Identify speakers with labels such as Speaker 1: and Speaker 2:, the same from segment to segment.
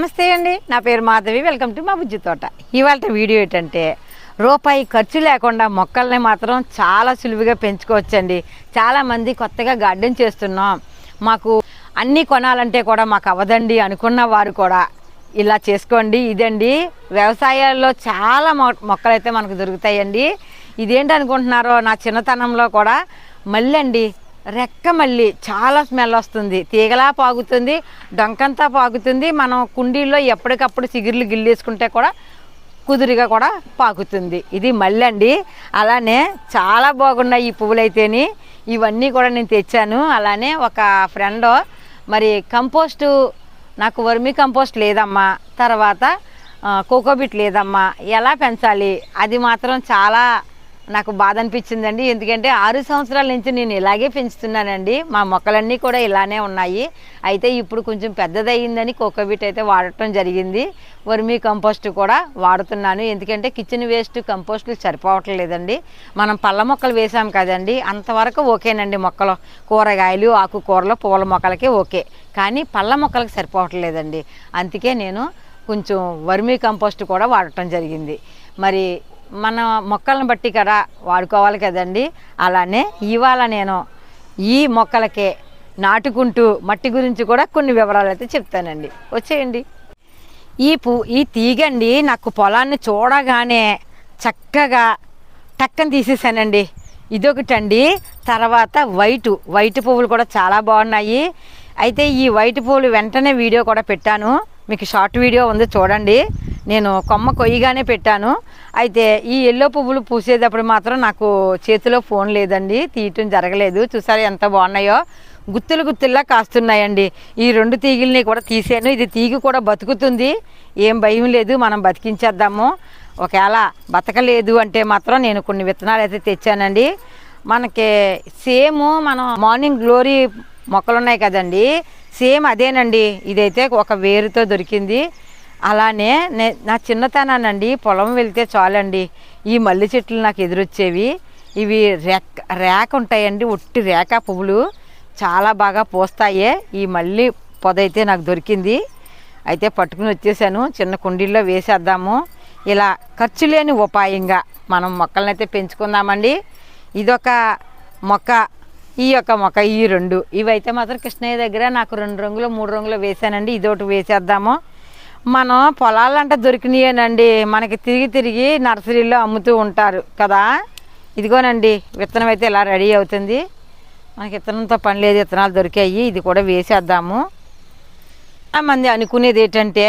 Speaker 1: నమస్తే అండి. నా పేరు మాధవి. వెల్కమ్ టు మా బుజ్జి తోట. ఇవాళ వీడియో ఏంటంటే రూపాయి ఖర్చు లేకుండా మొక్కల్ని మాత్రం చాలా సులువుగా పెంచుకోవచ్చండి. చాలామంది కొత్తగా గార్డెన్ చేస్తున్నాం. మాకు అన్నీ కొనాలంటే కూడా మాకు అవ్వదండి అనుకున్న వారు కూడా ఇలా చేసుకోండి. ఇదండి వ్యవసాయాల్లో చాలా మొక్కలైతే మనకు దొరుకుతాయండి. ఇదేంటి అనుకుంటున్నారో నా చిన్నతనంలో కూడా మళ్ళీ అండి రెక్క మళ్ళీ చాలా స్మెల్ వస్తుంది. తీగలా పాగుతుంది డొంకంతా పాగుతుంది. మనం కుండీల్లో ఎప్పటికప్పుడు చిగురులు గిల్లేసుకుంటే కూడా కుదురుగా కూడా పాకుతుంది ఇది మళ్ళీ అండి అలానే చాలా బాగున్నాయి ఈ పువ్వులైతేని. ఇవన్నీ కూడా నేను తెచ్చాను. అలానే ఒక ఫ్రెండ్ మరి కంపోస్టు నాకు వర్మి కంపోస్ట్ లేదమ్మా. తర్వాత కోకోబిట్ లేదమ్మా. ఎలా పెంచాలి? అది మాత్రం చాలా నాకు బాధ అనిపించిందండి ఎందుకంటే ఆరు సంవత్సరాల నుంచి నేను ఇలాగే పెంచుతున్నానండి. మా మొక్కలన్నీ కూడా ఇలానే ఉన్నాయి. అయితే ఇప్పుడు కొంచెం పెద్దదయ్యిందని కోకోబిట్ అయితే వాడటం జరిగింది. వర్మీ కంపోస్ట్ కూడా వాడుతున్నాను. ఎందుకంటే కిచెన్ వేస్ట్ కంపోస్టులు సరిపోవట్లేదండి మనం పళ్ళ మొక్కలు వేసాం కదండి. అంతవరకు ఓకేనండి మొక్కలు. కూరగాయలు ఆకుకూరలు పూల మొక్కలకి ఓకే. కానీ పళ్ళ మొక్కలకు సరిపోవట్లేదండి అందుకే నేను కొంచెం వర్మీ కంపోస్ట్ కూడా వాడటం జరిగింది. మరి మన మొక్కలను బట్టి కదా వాడుకోవాలి కదండి. అలానే ఇవాళ నేను ఈ మొక్కలకే నాటుకుంటూ మట్టి గురించి కూడా కొన్ని వివరాలు అయితే చెప్తానండి. వచ్చేయండి. ఈ పూ ఈ తీగండి నాకు పొలాన్ని చూడగానే చక్కగా టక్కని తీసేసానండి. ఇదొకటండి. తర్వాత వైటు వైట్ పువ్వులు కూడా చాలా బాగున్నాయి. అయితే ఈ వైట్ పువ్వులు వెంటనే వీడియో కూడా పెట్టాను. మీకు షార్ట్ వీడియో ఉంది చూడండి. నేను కొమ్మ కొయ్యగానే పెట్టాను. అయితే ఈ ఎల్లో పువ్వులు పూసేటప్పుడు మాత్రం నాకు చేతిలో ఫోన్ లేదండి. తీయటం జరగలేదు. చూసారా ఎంత బాగున్నాయో? గుత్తులు గుత్తుల్లా కాస్తున్నాయండి. ఈ రెండు తీగల్ని కూడా తీసాను. ఇది తీగి కూడా బతుకుతుంది. ఏం భయం లేదు. మనం బతికించేద్దాము. ఒకవేళ బతకలేదు అంటే మాత్రం నేను కొన్ని విత్తనాలు అయితే తెచ్చానండి. మనకి సేమ్ మనం మార్నింగ్ గ్లోరీ మొక్కలు ఉన్నాయి కదండి. సేమ్ అదేనండి. ఇదైతే ఒక వేరుతో దొరికింది. అలానే నా చిన్నతనానండి. పొలం వెళ్తే చాలండి. ఈ మల్లె చెట్లు నాకు ఎదురొచ్చేవి. ఇవి రేక్ రేక ఉంటాయండి. ఒట్టి రేక పువ్వులు. చాలా బాగా పూస్తాయి. ఈ మళ్ళీ పొద అయితే నాకు దొరికింది. అయితే పట్టుకుని వచ్చేసాను. చిన్న కుండీల్లో వేసేద్దాము. ఇలా ఖర్చు లేని ఉపాయంగా మనం మొక్కలను అయితే పెంచుకుందామండి. ఇదొక మొక్క ఈ యొక్క మొక్క ఈ రెండు. ఇవైతే మాత్రం కృష్ణయ్య దగ్గర నాకు రెండు రంగులు మూడు రంగులు వేసానండి ఇదొకటి వేసేద్దాము. మనం పొలాలంటే దొరికినాయేనండి. మనకి తిరిగి తిరిగి నర్సరీలో అమ్ముతూ ఉంటారు కదా. ఇదిగోనండి విత్తనం అయితే ఇలా రెడీ అవుతుంది. మనకి విత్తనంతో పని లేదు విత్తనాలు దొరికాయి. ఇది కూడా వేసేద్దాము. మంది అనుకునేది ఏంటంటే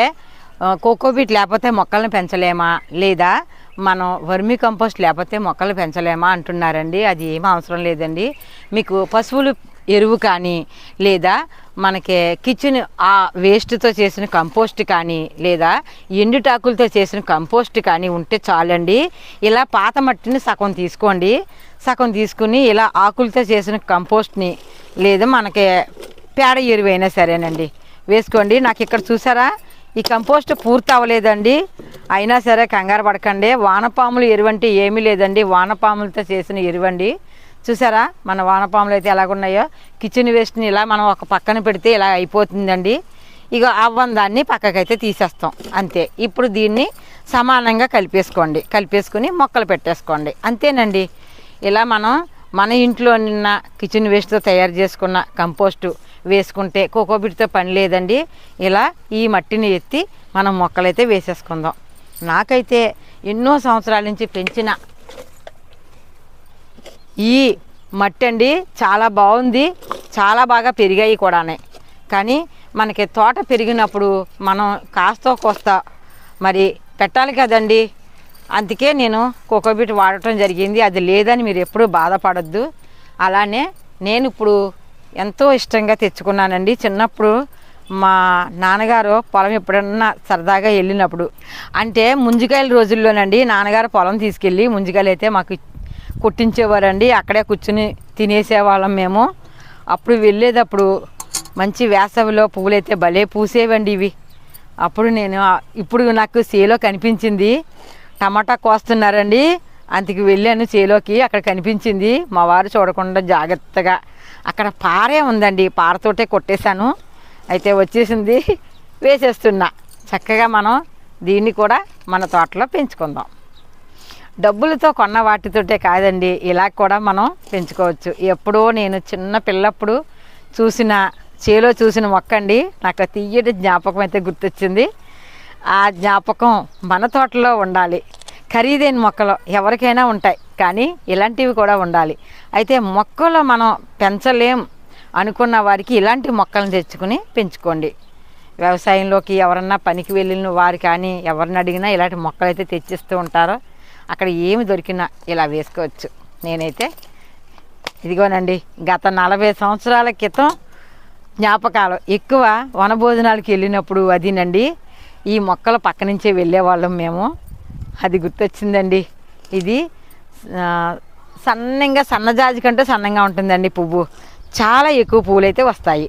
Speaker 1: కోకోబీట్ లేకపోతే మొక్కలను పెంచలేమా? లేదా? మనం వర్మీ కంపోస్ట్ లేకపోతే మొక్కలు పెంచలేమా అంటున్నారండి. అది ఏం అవసరం లేదండి. మీకు పశువులు ఎరువు కానీ లేదా మనకి కిచెన్ ఆ వేస్ట్తో చేసిన కంపోస్ట్ కానీ లేదా ఎండుటాకులతో చేసిన కంపోస్ట్ కానీ ఉంటే చాలండి. ఇలా పాత మట్టిని సగం తీసుకోండి. సగం తీసుకుని ఇలా ఆకులతో చేసిన కంపోస్ట్ని లేదా మనకి పేడ ఎరువైనా సరేనండి. వేసుకోండి. నాకు ఇక్కడ చూసారా? ఈ కంపోస్ట్ పూర్తి అవ్వలేదండి అయినా సరే కంగారు పడకండి. వానపాములు ఎరువంటే ఏమీ లేదండి. వానపాములతో చేసిన ఎరువండి. చూసారా? మన వానపాములు అయితే ఎలాగున్నాయో? కిచెన్ వేస్ట్ని ఇలా మనం ఒక పక్కన పెడితే ఇలా అయిపోతుందండి. ఇక అవ్వని దాన్ని పక్కకైతే తీసేస్తాం. అంతే. ఇప్పుడు దీన్ని సమానంగా కలిపేసుకోండి. కలిపేసుకుని మొక్కలు పెట్టేసుకోండి. అంతేనండి. ఇలా మనం మన ఇంట్లో నిన్న కిచెన్ వేస్ట్తో తయారు చేసుకున్న కంపోస్టు వేసుకుంటే కోకోబిట్తో పని లేదండి. ఇలా ఈ మట్టిని ఎత్తి మనం మొక్కలైతే వేసేసుకుందాం. నాకైతే ఎన్నో సంవత్సరాల నుంచి పెంచిన ఈ మట్టి అండి చాలా బాగుంది. చాలా బాగా పెరిగాయి కూడానే. కానీ మనకి తోట పెరిగినప్పుడు మనం కాస్త కోస్త మరి పెట్టాలి కదండి. అందుకే నేను కోకోబీట్ వాడటం జరిగింది. అది లేదని మీరు ఎప్పుడూ బాధపడద్దు. అలానే నేను ఇప్పుడు ఎంతో ఇష్టంగా తెచ్చుకున్నానండి. చిన్నప్పుడు మా నాన్నగారు పొలం ఎప్పుడన్నా సరదాగా వెళ్ళినప్పుడు. అంటే ముంజికాయల రోజుల్లోనండి నాన్నగారు పొలం తీసుకెళ్ళి ముంజికాయలు అయితే మాకు కొట్టించేవారండి. అక్కడే కూర్చుని తినేసేవాళ్ళం మేము. అప్పుడు వెళ్ళేటప్పుడు మంచి వేసవిలో పువ్వులైతే భలే పూసేవండి ఇవి. అప్పుడు నేను ఇప్పుడు నాకు సేలో కనిపించింది. టమాటా కోస్తున్నారండి. అందుకు వెళ్ళాను చేలోకి. అక్కడ కనిపించింది. మా వారు చూడకుండా జాగ్రత్తగా అక్కడ పారే ఉందండి పారతోటే కొట్టేశాను. అయితే వచ్చేసింది వేసేస్తున్నా. చక్కగా మనం దీన్ని కూడా మన తోటలో పెంచుకుందాం. డబ్బులతో కొన్న వాటితోటే కాదండి ఇలా కూడా మనం పెంచుకోవచ్చు. ఎప్పుడో నేను చిన్న పిల్లప్పుడు చూసిన చేలో చూసిన మొక్క అండి నాకు తీయటి జ్ఞాపకం అయితే గుర్తొచ్చింది. ఆ జ్ఞాపకం మన తోటలో ఉండాలి. ఖరీదైన మొక్కలు ఎవరికైనా ఉంటాయి. కానీ ఇలాంటివి కూడా ఉండాలి. అయితే మొక్కలు మనం పెంచలేం అనుకున్న వారికి ఇలాంటి మొక్కలను తెచ్చుకుని పెంచుకోండి. వ్యవసాయంలోకి ఎవరన్నా పనికి వెళ్ళిన వారు కానీ ఎవరిని అడిగినా ఇలాంటి మొక్కలు అయితే తెచ్చిస్తూ ఉంటారో అక్కడ ఏమి దొరికినా ఇలా వేసుకోవచ్చు. నేనైతే ఇదిగోనండి గత నలభై సంవత్సరాల క్రితం జ్ఞాపకాలు. ఎక్కువ వనభోజనాలకు వెళ్ళినప్పుడు అదినండి ఈ మొక్కల పక్క నుంచే వెళ్ళేవాళ్ళం మేము. అది గుర్తొచ్చిందండి. ఇది సన్నంగా సన్నజాజి కంటే సన్నంగా ఉంటుందండి పువ్వు. చాలా ఎక్కువ పువ్వులు అయితే వస్తాయి.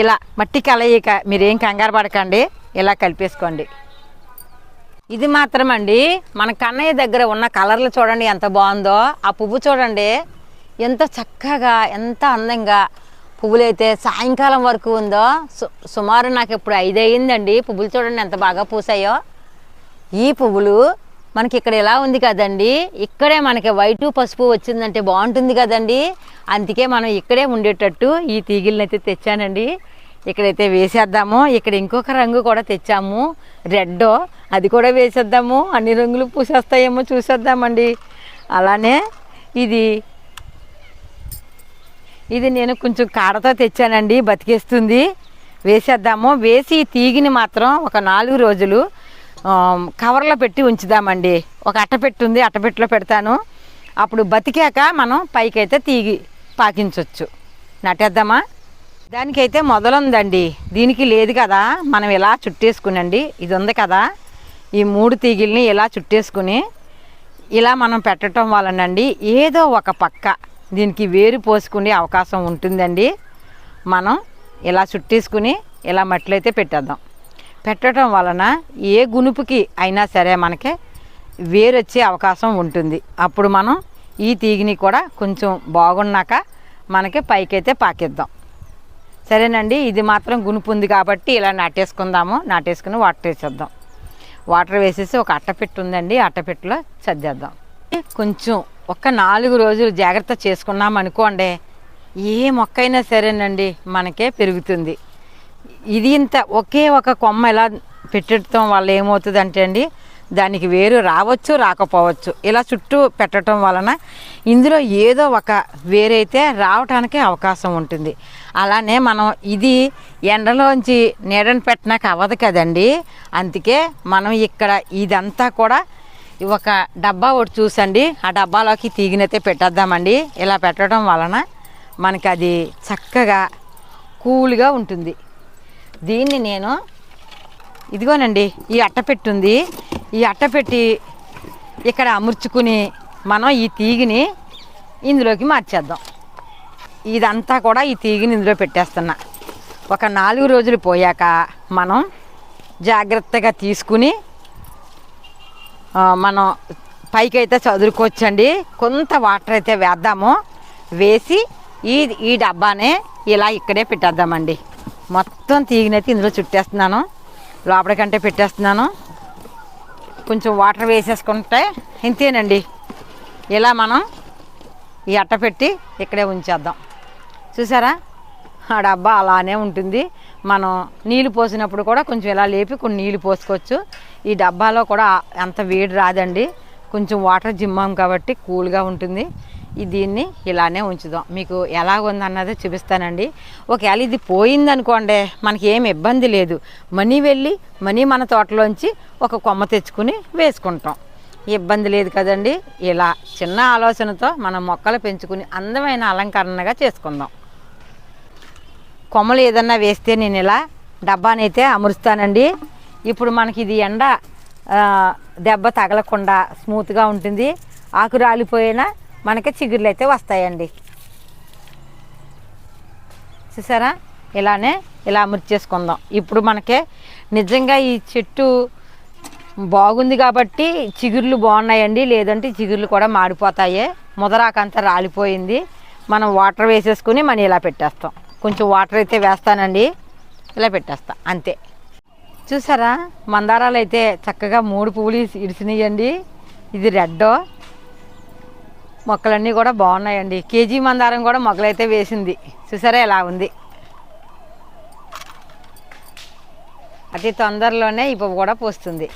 Speaker 1: ఇలా మట్టి కలయిక మీరేం కంగారు పడకండి. ఇలా కలిపేసుకోండి. ఇది మాత్రమండి మన కన్నయ్య దగ్గర ఉన్న కలర్లు చూడండి ఎంత బాగుందో. ఆ పువ్వు చూడండి ఎంత చక్కగా ఎంత అందంగా పువ్వులైతే సాయంకాలం వరకు ఉందో. సు సుమారు నాకు ఇప్పుడు ఐదు అయ్యిందండి పువ్వులు చూడండి ఎంత బాగా పూసాయో. ఈ పువ్వులు మనకి ఇక్కడ ఎలా ఉంది కదండి? ఇక్కడే మనకి వైటు పసుపు వచ్చిందంటే బాగుంటుంది కదండి. అందుకే మనం ఇక్కడే ఉండేటట్టు ఈ తీగిలనైతే తెచ్చానండి. ఇక్కడైతే వేసేద్దాము. ఇక్కడ ఇంకొక రంగు కూడా తెచ్చాము. రెడ్ అది కూడా వేసేద్దాము. అన్ని రంగులు పూసేస్తాయేమో చూసేద్దామండి. అలానే ఇది ఇది నేను కొంచెం కాడతో తెచ్చానండి. బతికేస్తుంది. వేసేద్దాము. వేసి ఈ తీగిని మాత్రం ఒక నాలుగు రోజులు కవర్లో పెట్టి ఉంచుదామండి. ఒక అట్టపెట్టు ఉంది అట్టపెట్టులో పెడతాను. అప్పుడు బతికాక మనం పైకైతే తీగి పాకించవచ్చు నాటేద్దామా? దానికైతే మొదలుందండి. దీనికి లేదు కదా మనం ఇలా చుట్టేసుకునండి. ఇది ఉంది కదా. ఈ మూడు తీగిల్ని ఇలా చుట్టేసుకుని ఇలా మనం పెట్టడం వలనండి ఏదో ఒక పక్క దీనికి వేరు పోసుకునే అవకాశం ఉంటుందండి. మనం ఇలా చుట్టేసుకుని ఇలా మట్టిలో అయితే పెట్టేద్దాం. పెట్టడం వలన ఏ గునుపుకి అయినా సరే మనకి వేరొచ్చే అవకాశం ఉంటుంది. అప్పుడు మనం ఈ తీగిని కూడా కొంచెం బాగున్నాక మనకి పైకైతే పాకిద్దాం. సరేనండి ఇది మాత్రం గునుపు ఉంది కాబట్టి ఇలా నాటేసుకుందాము. నాటేసుకుని వాటర్ వేసేద్దాం. వాటర్ వేసేసి ఒక అట్టపెట్టు ఉందండి అట్టపెట్టులో సర్దేద్దాం. కొంచెం ఒక నాలుగు రోజులు జాగ్రత్త చేసుకున్నాం అనుకోండి ఏ మొక్క అయినా సరేనండి మనకే పెరుగుతుంది. ఇది ఇంత ఒకే ఒక కొమ్మ ఇలా పెట్టడం వల్ల ఏమవుతుంది అంటే అండి దానికి వేరు రావచ్చు రాకపోవచ్చు. ఇలా చుట్టూ పెట్టడం వలన ఇందులో ఏదో ఒక వేరైతే రావటానికి అవకాశం ఉంటుంది. అలానే మనం ఇది ఎండలోంచి నీడని పెట్టినాక అవ్వదు కదండి. అందుకే మనం ఇక్కడ ఇదంతా కూడా ఒక డబ్బా ఒకటి చూసండి. ఆ డబ్బాలోకి తీగినైతే పెట్టేద్దామండి. ఇలా పెట్టడం వలన మనకి అది చక్కగా కూల్గా ఉంటుంది. దీన్ని నేను ఇదిగోనండి ఈ అట్టపెట్టి ఉంది ఈ అట్టపెట్టి ఇక్కడ అమర్చుకుని మనం ఈ తీగిని ఇందులోకి మార్చేద్దాం. ఇదంతా కూడా ఈ తీగిని ఇందులో పెట్టేస్తున్నా. ఒక నాలుగు రోజులు పోయాక మనం జాగ్రత్తగా తీసుకుని మనం పైకి అయితే చదువుకోవచ్చండి కొంత వాటర్ అయితే వేద్దాము. వేసి ఈ ఈ డబ్బానే ఇలా ఇక్కడే పెట్టేద్దామండి. మొత్తం తీగినైతే ఇందులో చుట్టేస్తున్నాను. లోపలికంటే పెట్టేస్తున్నాను. కొంచెం వాటర్ వేసేసుకుంటే ఇంతేనండి. ఇలా మనం ఈ అట్ట పెట్టి ఇక్కడే ఉంచేద్దాం. చూసారా? ఆ డబ్బా అలానే ఉంటుంది. మనం నీళ్ళు పోసినప్పుడు కూడా కొంచెం ఇలా లేపి కొన్ని నీళ్ళు పోసుకోవచ్చు. ఈ డబ్బాలో కూడా అంత వేడి రాదండి. కొంచెం వాటర్ జిమ్మాం కాబట్టి కూల్గా ఉంటుంది. దీన్ని ఇలానే ఉంచుదాం. మీకు ఎలాగుందన్నది చూపిస్తానండి. ఒకవేళ ఇది పోయిందనుకోండి మనకి ఏం ఇబ్బంది లేదు. మనీ వెళ్ళి మనీ మన తోటలోంచి ఒక కొమ్మ తెచ్చుకుని వేసుకుంటాం. ఇబ్బంది లేదు కదండి. ఇలా చిన్న ఆలోచనతో మనం మొక్కలు పెంచుకుని అందమైన అలంకరణగా చేసుకుందాం. కొమ్మలు ఏదన్నా వేస్తే నేను ఇలా డబ్బానైతే అమరుస్తానండి. ఇప్పుడు మనకి ఇది ఎండ దెబ్బ తగలకుండా స్మూత్గా ఉంటుంది. ఆకు రాలిపోయినా మనకి చిగుర్లు అయితే వస్తాయండి. చూసారా? ఇలానే ఇలా అమర్చేసుకుందాం ఇప్పుడు మనకే నిజంగా ఈ చెట్టు బాగుంది కాబట్టి చిగుర్లు బాగున్నాయండి. లేదంటే చిగుర్లు కూడా మాడిపోతాయి. ముదరాకంతా రాలిపోయింది. మనం వాటర్ వేసేసుకుని మనం ఇలా పెట్టేస్తాం. కొంచెం వాటర్ అయితే వేస్తానండి. ఇలా పెట్టేస్తా. అంతే. చూసారా? మందారాలు అయితే చక్కగా మూడు పువ్వులు ఇడిసినాయండి. ఇది రెడ్ మొక్కలన్నీ కూడా బాగున్నాయండి. కేజీ మందారం కూడా మొక్కలైతే వేసింది. చూసారా ఎలా ఉంది? అతి తొందరలోనే ఇప్పు కూడా పూస్తుంది.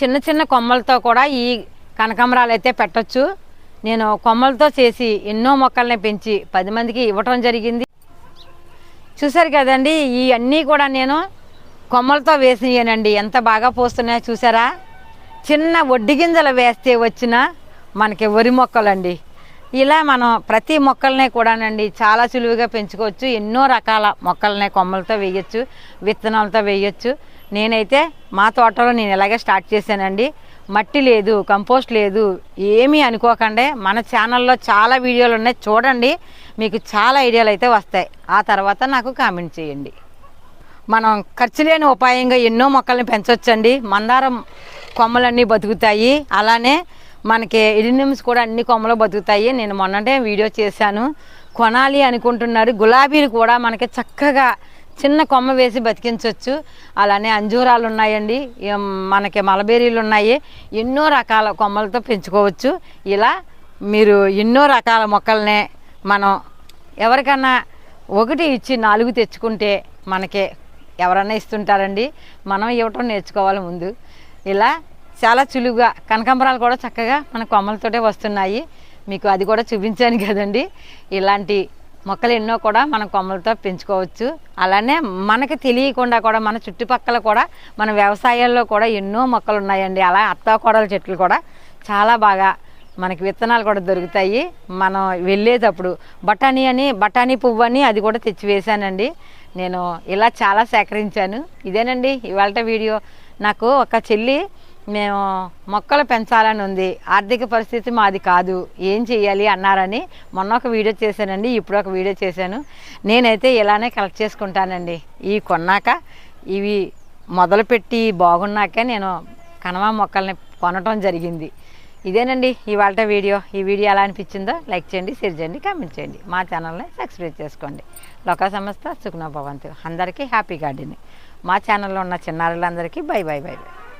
Speaker 1: చిన్న చిన్న కొమ్మలతో కూడా ఈ కనకాంబరాలు అయితే పెట్టచ్చు. నేను కొమ్మలతో చేసి ఎన్నో మొక్కల్ని పెంచి పది మందికి ఇవ్వటం జరిగింది. చూసారు కదండి ఈ అన్నీ కూడా నేను కొమ్మలతో వేసినాయనండి. ఎంత బాగా పోస్తున్నాయో చూసారా? చిన్న ఒడ్డి గింజలు వేస్తే వచ్చిన మనకి వరి మొక్కలండి. ఇలా మనం ప్రతి మొక్కల్ని కూడానండి చాలా సులువుగా పెంచుకోవచ్చు. ఎన్నో రకాల మొక్కల్ని కొమ్మలతో వేయచ్చు విత్తనాలతో వేయచ్చు. నేనైతే మా తోటలో నేను ఇలాగే స్టార్ట్ చేశానండి. మట్టి లేదు కంపోస్ట్ లేదు ఏమీ అనుకోకండి. మన ఛానల్లో చాలా వీడియోలు ఉన్నాయి చూడండి. మీకు చాలా ఐడియాలు అయితే వస్తాయి. ఆ తర్వాత నాకు కామెంట్ చేయండి. మనం ఖర్చు లేని ఉపాయంగా ఎన్నో మొక్కల్ని పెంచవచ్చండి మందారం కొమ్మలన్నీ బతుకుతాయి. అలానే మనకి ఇడినిమ్స్ కూడా అన్ని కొమ్మలు బతుకుతాయి. నేను మొన్నటే వీడియో చేశాను. కొనాలి అనుకుంటున్నారు గులాబీలు కూడా మనకి చక్కగా చిన్న కొమ్మ వేసి బతికించవచ్చు అలానే అంజూరాలు ఉన్నాయండి. మనకి మలబేరీలు ఉన్నాయి. ఎన్నో రకాల కొమ్మలతో పెంచుకోవచ్చు. ఇలా మీరు ఎన్నో రకాల మొక్కల్ని మనం ఎవరికన్నా ఒకటి ఇచ్చి నాలుగు తెచ్చుకుంటే మనకి ఎవరన్నా ఇస్తుంటారండి. మనం ఇవ్వటం నేర్చుకోవాలి ముందు. ఇలా చాలా చులువుగా కనకంబరాలు కూడా చక్కగా మన కొమ్మలతోటే వస్తున్నాయి. మీకు అది కూడా చూపించాను కదండి. ఇలాంటి మొక్కలు ఎన్నో కూడా మనం కొమ్మలతో పెంచుకోవచ్చు. అలానే మనకి తెలియకుండా కూడా మన చుట్టుపక్కల కూడా మన వ్యవసాయాల్లో కూడా ఎన్నో మొక్కలు ఉన్నాయండి. అలా అత్తాకోడల చెట్లు కూడా చాలా బాగా మనకి విత్తనాలు కూడా దొరుకుతాయి. మనం వెళ్ళేటప్పుడు బఠానీ అని బఠానీ పువ్వు అని అది కూడా తెచ్చి వేశానండి. నేను ఇలా చాలా సేకరించాను. ఇదేనండి ఇవాళ వీడియో. నాకు ఒక చెల్లి మేము మొక్కలు పెంచాలని ఉంది. ఆర్థిక పరిస్థితి మాది కాదు. ఏం చేయాలి అన్నారని మొన్న ఒక వీడియో చేశానండి. ఇప్పుడు ఒక వీడియో చేశాను. నేనైతే ఇలానే కలెక్ట్ చేసుకుంటానండి. ఇవి కొన్నాక ఇవి మొదలుపెట్టి బాగున్నాకే నేను కనవ మొక్కల్ని కొనటం జరిగింది. ఇదేనండి ఇవాళ వీడియో. ఈ వీడియో ఎలా అనిపించిందో లైక్ చేయండి షేర్ చేయండి కామెంట్ చేయండి. మా ఛానల్ని సబ్స్క్రైబ్ చేసుకోండి. లోకా సంస్థ సుఖ్నా భవంతు. అందరికీ హ్యాపీ గార్డెనింగ్. మా ఛానల్లో ఉన్న చిన్నారులందరికీ బై బై బై బై.